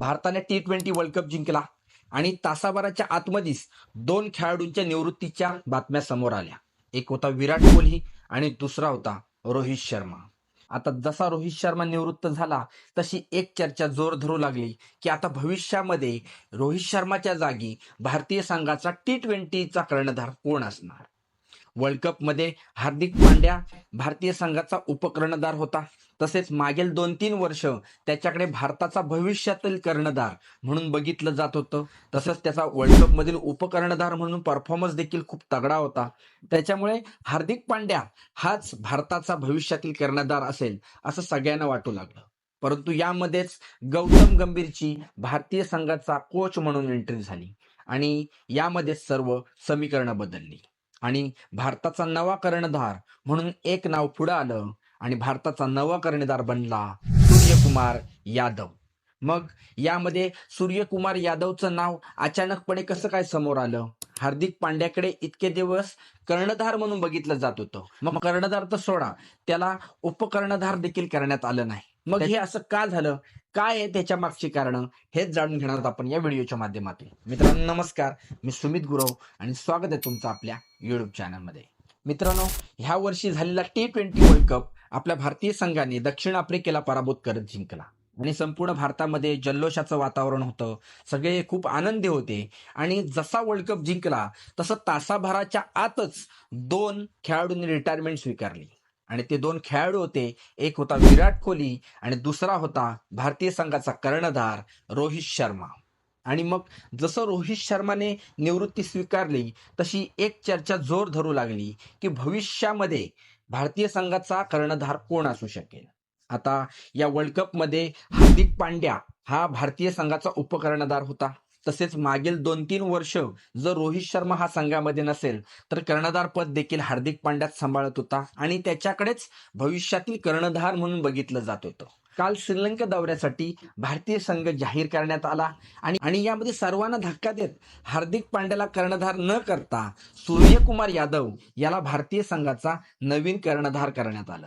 भारताने T twenty world cup जिंकला आणि तासाभराच्या आतमध्येच दोन खेळाडूंच्या निवृत्तीच्या बातम्या समोर आल्या. एक होता विराट कोहली आणि दुसरा होता रोहित शर्मा. आता जसा रोहित शर्मा निवृत्त झाला तशी एक चर्चा जोर धरू लागली की आता भविष्यामध्ये रोहित शर्माच्या जागी भारतीय संघाचा टी ट्वेंटीचा कर्णधार कोण असणार? वर्ल्ड कपमध्ये हार्दिक पांड्या भारतीय संघाचा उपकर्णधार होता. तसेच मागील दोन तीन वर्ष त्याच्याकडे भारताचा भविष्यातील कर्णधार म्हणून बघितलं जात होतं. तसंच त्याचा वर्ल्ड कप मधील उपकर्णधार म्हणून परफॉर्मन्स देखील खूप तगडा होता. त्याच्यामुळे हार्दिक पांड्या हाच भारताचा भविष्यातील कर्णधार असेल असं सगळ्यांना वाटू लागलं. परंतु यामध्येच गौतम गंभीरची भारतीय संघाचा कोच म्हणून एंट्री झाली आणि यामध्ये सर्व समीकरणं बदलली. आणि भारताचा नवा कर्णधार म्हणून एक नाव पुढं आलं आणि भारताचा नवा कर्णधार बनला सूर्यकुमार यादव. मग यामध्ये सूर्यकुमार यादवचं नाव अचानकपणे कसं काय समोर आलं? हार्दिक पांड्याकडे इतके दिवस कर्णधार म्हणून बघितलं जात होतं. मग कर्णधार तर सोडा त्याला उपकर्णधार देखील करण्यात आलं नाही. मग हे असं का झालं? काय आहे त्याच्या मागची कारण? हेच जाणून घेणार आहोत आपण या व्हिडिओच्या माध्यमातून. मित्रांनो नमस्कार. मी सुमित गुरव आणि स्वागत आहे तुमचं आपल्या युट्यूब चॅनलमध्ये मित्रांनो ह्या वर्षी झालेला टी ट्वेंटी वर्ल्ड कप आपल्या भारतीय संघाने दक्षिण आफ्रिकेला पराभूत करत जिंकला. आणि संपूर्ण भारतामध्ये जल्लोषाचं वातावरण होतं. सगळे खूप आनंदी होते. आणि जसा वर्ल्ड कप जिंकला तसं तासाभराच्या आतच दोन खेळाडूंनी रिटायरमेंट स्वीकारली. आणि ते दोन खेळाडू होते. एक होता विराट कोहली आणि दुसरा होता भारतीय संघाचा कर्णधार रोहित शर्मा. आणि मग जसं रोहित शर्माने निवृत्ती स्वीकारली तशी एक चर्चा जोर धरू लागली की भविष्यामध्ये भारतीय संघाचा कर्णधार कोण असू शकेल? आता या वर्ल्ड कपमध्ये हार्दिक पांड्या हा भारतीय संघाचा उपकर्णधार होता. तसेच मागील दोन तीन वर्ष जर रोहित शर्मा हा संघामध्ये नसेल तर कर्णधार पद देखील हार्दिक पांड्यात सांभाळत होता. आणि त्याच्याकडेच भविष्यातील कर्णधार म्हणून बघितलं जात होतं. काल श्रीलंका दौऱ्यासाठी भारतीय संघ जाहीर करण्यात आला. आणि आणि यामध्ये सर्वांना धक्का देत हार्दिक पांड्याला कर्णधार न करता सूर्यकुमार यादव याला भारतीय संघाचा नवीन कर्णधार करण्यात आलं.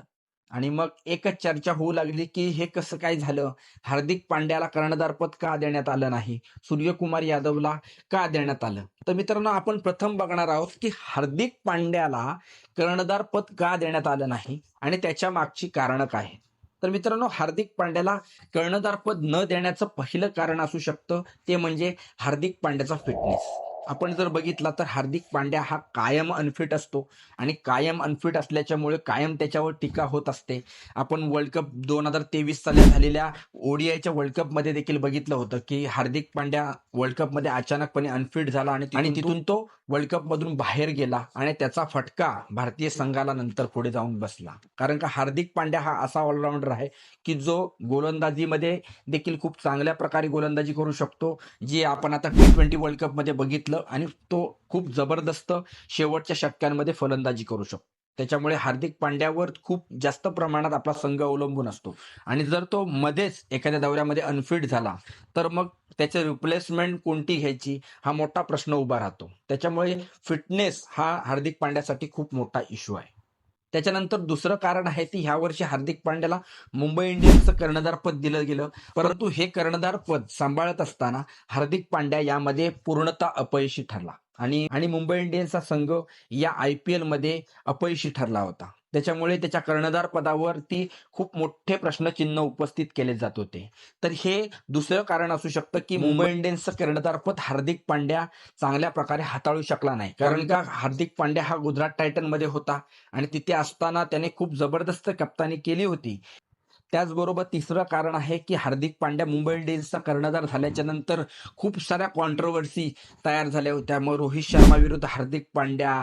आणि मग एकच चर्चा होऊ लागली की हे कसं काय झालं? हार्दिक पांड्याला कर्णधार पद का देण्यात आलं नाही? सूर्यकुमार यादवला का देण्यात आलं? तर मित्रांनो आपण प्रथम बघणार आहोत की हार्दिक पांड्याला कर्णधार पद का देण्यात आलं नाही? आणि त्याच्या मागची कारणं काय? आहेत तर मित्रांनो हार्दिक पांड्याला कर्णधारपद न देण्याचं पहिलं कारण असू शकतं ते म्हणजे हार्दिक पांड्याचा फिटनेस आपण जर बघितला तर हार्दिक पांड्या हा कायम अनफिट असतो आणि कायम अनफिट असल्याच्यामुळे कायम त्याच्यावर टीका होत असते. आपण वर्ल्ड कप दोन हजार तेवीस साली झालेल्या ओडीआयच्या वर्ल्ड कपमध्ये देखील बघितलं होतं की हार्दिक पांड्या वर्ल्ड कपमध्ये अचानकपणे अनफिट झाला आणि तिथून तो वर्ल्ड कप मधून बाहेर गेला आणि त्याचा फटका भारतीय संघाला नंतर पुढे जाऊन बसला. कारण का हार्दिक पांड्या हा असा ऑलराऊंडर आहे की जो गोलंदाजीमध्ये देखील खूप चांगल्या प्रकारे गोलंदाजी करू शकतो. जे आपण आता टी ट्वेंटी वर्ल्ड कपमध्ये बघितलं आणि तो खूप जबरदस्त शेवटच्या षटकांमध्ये फलंदाजी करू शकतो. त्याच्यामुळे हार्दिक पांड्यावर खूप जास्त प्रमाणात आपला संघ अवलंबून असतो. आणि जर तो मध्येच एखाद्या दौऱ्यामध्ये अनफिट झाला तर मग त्याचे रिप्लेसमेंट कोणती घ्यायची हा मोठा प्रश्न उभा राहतो. त्याच्यामुळे फिटनेस हा हार्दिक पांड्यासाठी खूप मोठा इश्यू आहे. त्याच्यानंतर दुसरं कारण आहे की ह्या वर्षी हार्दिक पांड्याला मुंबई इंडियन्सचं कर्णधार पद दिलं गेलं. परंतु हे कर्णधार पद सांभाळत असताना हार्दिक पांड्या यामध्ये पूर्णतः अपयशी ठरला. आणि आणि मुंबई इंडियन्सचा संघ या आय पी एलमध्ये अपयशी ठरला होता. त्याच्यामुळे त्याच्या कर्णधार पदावरती खूप मोठे प्रश्नचिन्ह उपस्थित केले जात होते. तर हे दुसरं कारण असू शकतं की मुंबई इंडियन्सचं कर्णधार पद हार्दिक पांड्या चांगल्या प्रकारे हाताळू शकला नाही. कारण का हार्दिक पांड्या हा गुजरात टायटनमध्ये होता आणि तिथे असताना त्याने खूप जबरदस्त कप्तानी केली होती. त्याचबरोबर तिसरं कारण आहे की हार्दिक पांड्या मुंबई इंडियन्सचा कर्णधार झाल्याच्यानंतर खूप साऱ्या कॉन्ट्रोवर्सी तयार झाल्या होत्या. मग रोहित शर्मा विरुद्ध हार्दिक पांड्या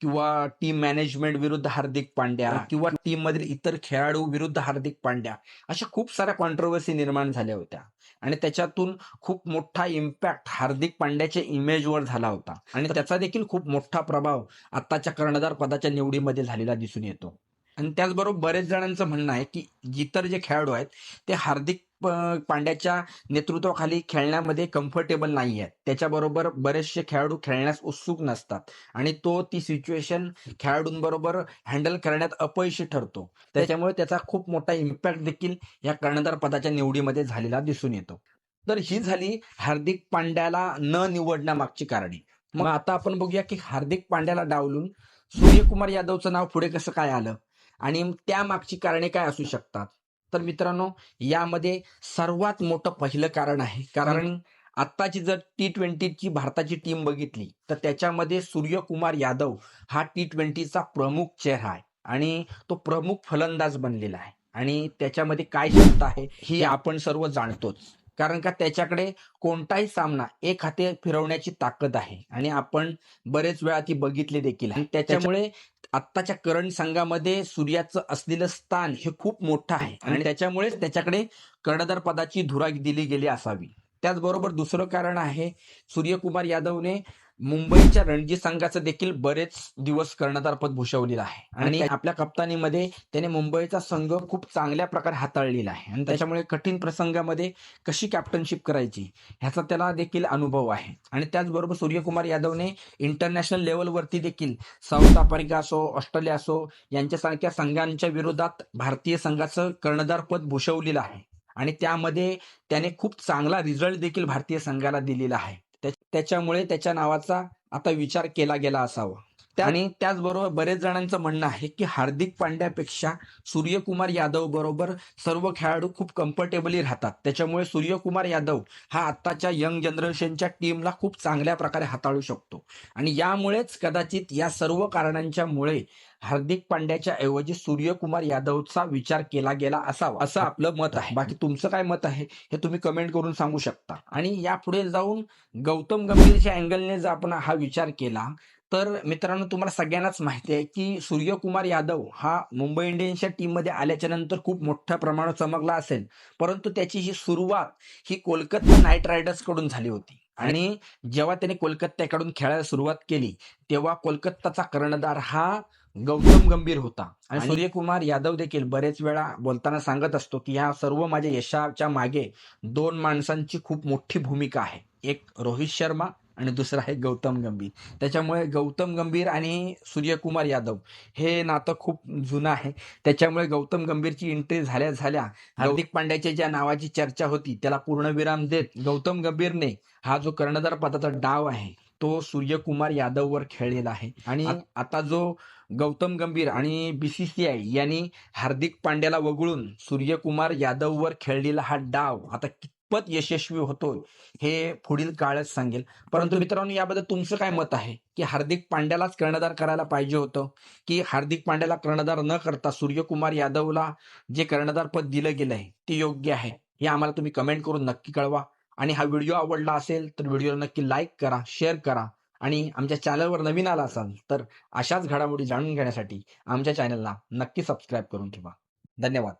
किंवा टीम मॅनेजमेंट विरुद्ध हार्दिक पांड्या किंवा टीम मधील इतर खेळाडू विरुद्ध हार्दिक पांड्या अशा खूप साऱ्या कॉन्ट्रोवर्सी निर्माण झाल्या होत्या. आणि त्याच्यातून खूप मोठा इम्पॅक्ट हार्दिक पांड्याच्या इमेजवर झाला होता. आणि त्याचा देखील खूप मोठा प्रभाव आत्ताच्या कर्णधार पदाच्या निवडीमध्ये झालेला दिसून येतो. आणि त्याचबरोबर बरेच जणांचं म्हणणं आहे की इतर जे खेळाडू आहेत ते हार्दिक प- पांड्याच्या नेतृत्वाखाली खेळण्यामध्ये कम्फर्टेबल नाही आहेत त्याच्याबरोबर बरेचसे खेळाडू खेळण्यास उत्सुक नसतात आणि तो ती सिच्युएशन खेळाडूंबरोबर हँडल करण्यात अपयशी ठरतो. त्याच्यामुळे त्याचा खूप मोठा इम्पॅक्ट देखील या कर्णधार पदाच्या निवडीमध्ये झालेला दिसून येतो. तर ही झाली हार्दिक पांड्याला न निवडण्यामागची कारणे. मग आता आपण बघूया की हार्दिक पांड्याला डावलून सूर्यकुमार यादवचं नाव पुढे कसं काय आलं? आणि त्यामागची कारणे काय असू शकतात? तर मित्रांनो यामध्ये सर्वात मोठं पहिलं कारण आहे. कारण आत्ताची जर टी ट्वेंटीची भारताची टीम बघितली तर त्याच्यामध्ये सूर्यकुमार यादव हा टी ट्वेंटीचा प्रमुख चेहरा आहे. आणि तो प्रमुख फलंदाज बनलेला आहे. आणि त्याच्यामध्ये काय क्षमता आहे ही आपण सर्व जाणतोच. कारण का त्याच्याकडे कोणताही सामना एक हाते फिरवण्याची ताकद आहे. आणि आपण बरेच वेळा ती बघितली देखील आहे. त्याच्यामुळे आत्ताच्या करंट संघामध्ये सूर्याचं असलेलं स्थान हे खूप मोठं आहे. आणि त्याच्यामुळेच त्याच्याकडे कर्णधार पदाची धुरा दिली गेली असावी. त्याचबरोबर दुसरं कारण आहे सूर्यकुमार यादवने मुंबईच्या रणजी संघाचं देखील बरेच दिवस कर्णधारपद भूषवलेलं आहे. आणि आपल्या कप्तानीमध्ये त्याने मुंबईचा संघ खूप चांगल्या प्रकारे हाताळलेला आहे. आणि त्याच्यामुळे कठीण प्रसंगामध्ये कशी कॅप्टनशिप करायची ह्याचा त्याला देखील अनुभव आहे. आणि त्याचबरोबर सूर्यकुमार यादवने इंटरनॅशनल लेवलवरती देखील साऊथ आफ्रिका असो ऑस्ट्रेलिया असो यांच्यासारख्या संघांच्या विरोधात भारतीय संघाचं कर्णधारपद भूषवलेलं आहे. आणि त्यामध्ये त्याने खूप चांगला रिझल्ट देखील भारतीय संघाला दिलेला आहे. त्याच्यामुळे त्याच्या नावाचा आता विचार केला गेला असावा. आणि त्याचबरोबर बरेच जणांचं म्हणणं आहे की हार्दिक पांड्यापेक्षा सूर्यकुमार यादव बरोबर सर्व खेळाडू खूप कम्फर्टेबली राहतात. त्याच्यामुळे सूर्यकुमार यादव हा आत्ताच्या यंग जनरेशनच्या टीमला खूप चांगल्या प्रकारे हाताळू शकतो. आणि यामुळेच कदाचित या सर्व कारणांच्यामुळे हार्दिक पांड्याच्या ऐवजी सूर्यकुमार यादवचा विचार केला गेला असावा असं आपलं मत आहे. बाकी तुमचं काय मत आहे हे तुम्ही कमेंट करून सांगू शकता. आणि यापुढे जाऊन गौतम गंभीरच्या अँगलने जर आपण हा विचार केला तर मित्रांनो तुम्हाला सगळ्यांनाच माहिती आहे की सूर्यकुमार यादव हा मुंबई इंडियन्सच्या टीममध्ये आल्याच्यानंतर खूप मोठ्या प्रमाणात चमकला असेल. परंतु त्याची ही सुरुवात ही कोलकाता नाईट रायडर्सकडून झाली होती. आणि जेव्हा त्याने कोलकात्याकडून खेळायला सुरुवात केली तेव्हा कोलकाताचा कर्णधार हा गौतम गंभीर होता. आणि सूर्यकुमार यादव देखील बरेच वेळा बोलताना सांगत असतो की ह्या सर्व माझ्या यशाच्या मागे दोन माणसांची खूप मोठी भूमिका आहे. एक रोहित शर्मा आणि दुसरा आहे गौतम गंभीर. त्याच्यामुळे गौतम गंभीर आणि सूर्यकुमार यादव हे नातं खूप जुनं आहे. त्याच्यामुळे गौतम गंभीरची एंट्री झाल्या झाल्या हार्दिक पांड्याच्या ज्या नावाची चर्चा होती त्याला पूर्णविराम देत गौतम गंभीरने हा जो कर्णधार पदाचा डाव आहे तो सूर्यकुमार यादववर खेळलेला आहे. आणि आता जो गौतम गंभीर आणि बीसीसीआय यांनी हार्दिक पांड्याला वगळून सूर्यकुमार यादववर खेळलेला हा डाव आता कितपत यशस्वी होतो हे पुढील काळच सांगेल. परंतु मित्रांनो याबद्दल तुमचं काय मत आहे? की हार्दिक पांड्यालाच कर्णधार करायला पाहिजे होतं? की हार्दिक पांड्याला कर्णधार न करता सूर्यकुमार यादवला जे कर्णधार पद दिलं गेलंय ते योग्य आहे? हे आम्हाला तुम्ही कमेंट करून नक्की कळवा. आणि हा व्हिडिओ आवडला असेल तर व्हिडिओला नक्की लाईक करा शेअर करा आणि आमच्या चॅनलवर नवीन आला असाल तर अशाच घडामोडी जाणून घेण्यासाठी आमच्या चॅनलला नक्की सबस्क्राईब करून ठेवा. धन्यवाद.